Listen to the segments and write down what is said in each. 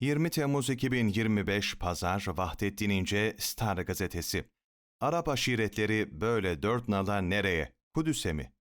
20 Temmuz 2025 Pazar Vahdettin İnce Star Gazetesi Arap aşiretleri böyle dört nala nereye? Kudüs'e mi?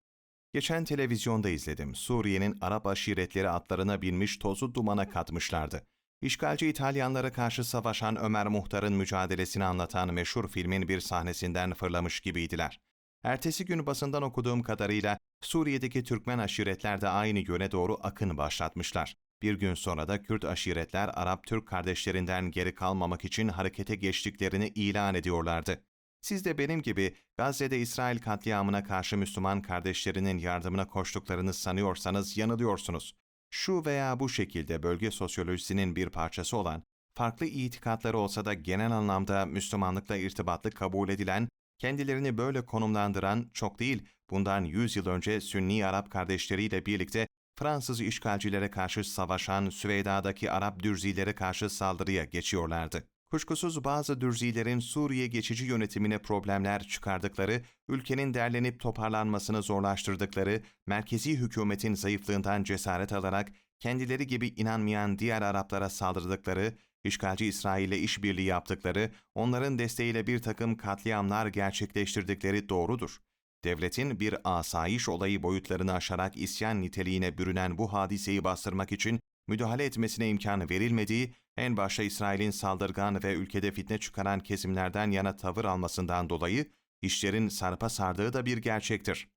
Geçen televizyonda izledim. Suriye'nin Arap aşiretleri atlarına binmiş tozu dumana katmışlardı. İşgalci İtalyanlara karşı savaşan Ömer Muhtar'ın mücadelesini anlatan meşhur filmin bir sahnesinden fırlamış gibiydiler. Ertesi gün basından okuduğum kadarıyla Suriye'deki Türkmen aşiretler de aynı yöne doğru akın başlatmışlar. Bir gün sonra da Kürt aşiretler Arap-Türk kardeşlerinden geri kalmamak için harekete geçtiklerini ilan ediyorlardı. Siz de benim gibi Gazze'de İsrail katliamına karşı Müslüman kardeşlerinin yardımına koştuklarını sanıyorsanız yanılıyorsunuz. Şu veya bu şekilde bölge sosyolojisinin bir parçası olan, farklı itikatları olsa da genel anlamda Müslümanlıkla irtibatlı kabul edilen, kendilerini böyle konumlandıran çok değil, bundan 100 yıl önce Sünni Arap kardeşleriyle birlikte Fransız işgalcilere karşı savaşan Süveyda'daki Arap dürzilere karşı saldırıya geçiyorlardı. Kuşkusuz bazı dürzilerin Suriye geçici yönetimine problemler çıkardıkları, ülkenin derlenip toparlanmasını zorlaştırdıkları, merkezi hükümetin zayıflığından cesaret alarak kendileri gibi inanmayan diğer Araplara saldırdıkları, işgalci İsrail'le işbirliği yaptıkları, onların desteğiyle bir takım katliamlar gerçekleştirdikleri doğrudur. Devletin bir asayiş olayı boyutlarını aşarak isyan niteliğine bürünen bu hadiseyi bastırmak için müdahale etmesine imkan verilmediği, en başta İsrail'in saldırgan ve ülkede fitne çıkaran kesimlerden yana tavır almasından dolayı işlerin sarpa sardığı da bir gerçektir.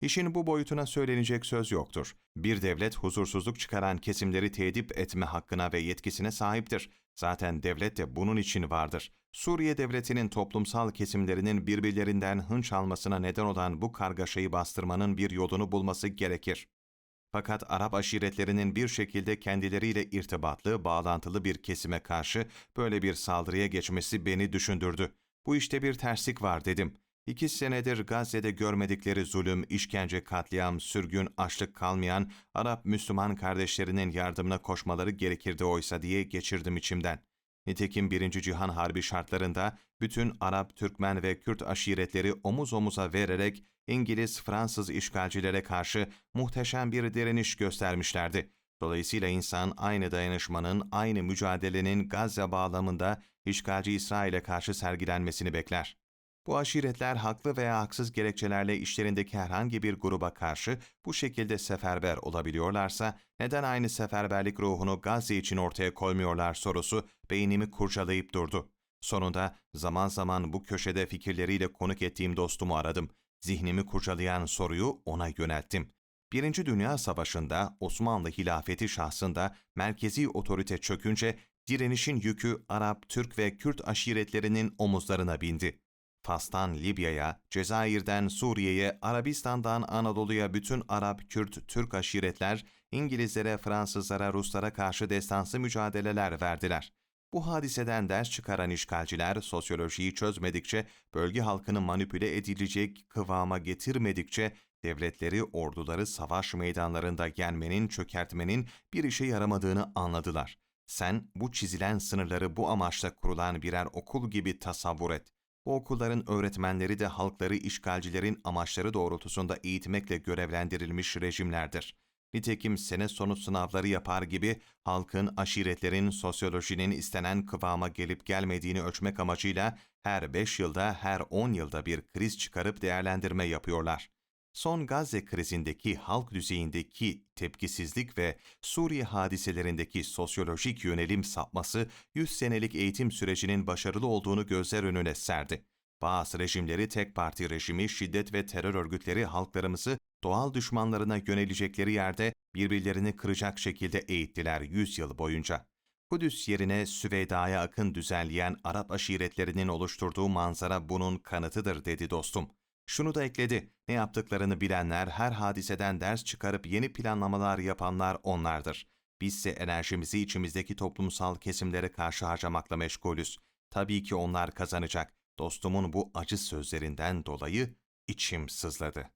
İşin bu boyutuna söylenecek söz yoktur. Bir devlet huzursuzluk çıkaran kesimleri tedip etme hakkına ve yetkisine sahiptir. Zaten devlet de bunun için vardır. Suriye devletinin toplumsal kesimlerinin birbirlerinden hınç almasına neden olan bu kargaşayı bastırmanın bir yolunu bulması gerekir. Fakat Arap aşiretlerinin bir şekilde kendileriyle irtibatlı, bağlantılı bir kesime karşı böyle bir saldırıya geçmesi beni düşündürdü. Bu işte bir terslik var dedim. İki senedir Gazze'de görmedikleri zulüm, işkence, katliam, sürgün, açlık kalmayan Arap Müslüman kardeşlerinin yardımına koşmaları gerekirdi oysa diye geçirdim içimden. Nitekim Birinci Cihan Harbi şartlarında bütün Arap, Türkmen ve Kürt aşiretleri omuz omuza vererek İngiliz, Fransız işgalcilere karşı muhteşem bir direniş göstermişlerdi. Dolayısıyla insan aynı dayanışmanın, aynı mücadelenin Gazze bağlamında işgalci İsrail'e karşı sergilenmesini bekler. Bu aşiretler haklı veya haksız gerekçelerle işlerindeki herhangi bir gruba karşı bu şekilde seferber olabiliyorlarsa neden aynı seferberlik ruhunu Gazze için ortaya koymuyorlar sorusu beynimi kurcalayıp durdu. Sonunda zaman zaman bu köşede fikirleriyle konuk ettiğim dostumu aradım. Zihnimi kurcalayan soruyu ona yönelttim. Birinci Dünya Savaşı'nda Osmanlı hilafeti şahsında merkezi otorite çökünce direnişin yükü Arap, Türk ve Kürt aşiretlerinin omuzlarına bindi. Fas'tan Libya'ya, Cezayir'den Suriye'ye, Arabistan'dan Anadolu'ya bütün Arap, Kürt, Türk aşiretler İngilizlere, Fransızlara, Ruslara karşı destansı mücadeleler verdiler. Bu hadiseden ders çıkaran işgalciler sosyolojiyi çözmedikçe, bölge halkını manipüle edilecek kıvama getirmedikçe devletleri, orduları savaş meydanlarında yenmenin, çökertmenin bir işe yaramadığını anladılar. Sen bu çizilen sınırları bu amaçla kurulan birer okul gibi tasavvur et. Bu okulların öğretmenleri de halkları işgalcilerin amaçları doğrultusunda eğitmekle görevlendirilmiş rejimlerdir. Nitekim sene sonu sınavları yapar gibi halkın, aşiretlerin, sosyolojinin istenen kıvama gelip gelmediğini ölçmek amacıyla her 5 yılda, her 10 yılda bir kriz çıkarıp değerlendirme yapıyorlar. Son Gazze krizindeki halk düzeyindeki tepkisizlik ve Suriye hadiselerindeki sosyolojik yönelim sapması 100 senelik eğitim sürecinin başarılı olduğunu gözler önüne serdi. Bazı rejimleri tek parti rejimi, şiddet ve terör örgütleri halklarımızı doğal düşmanlarına yönelecekleri yerde birbirlerini kıracak şekilde eğittiler 100 yıl boyunca. Kudüs yerine Süveyda'ya akın düzenleyen Arap aşiretlerinin oluşturduğu manzara bunun kanıtıdır dedi dostum. Şunu da ekledi, ne yaptıklarını bilenler, her hadiseden ders çıkarıp yeni planlamalar yapanlar onlardır. Bizse enerjimizi içimizdeki toplumsal kesimlere karşı harcamakla meşgulüz. Tabii ki onlar kazanacak. Dostumun bu acı sözlerinden dolayı içim sızladı.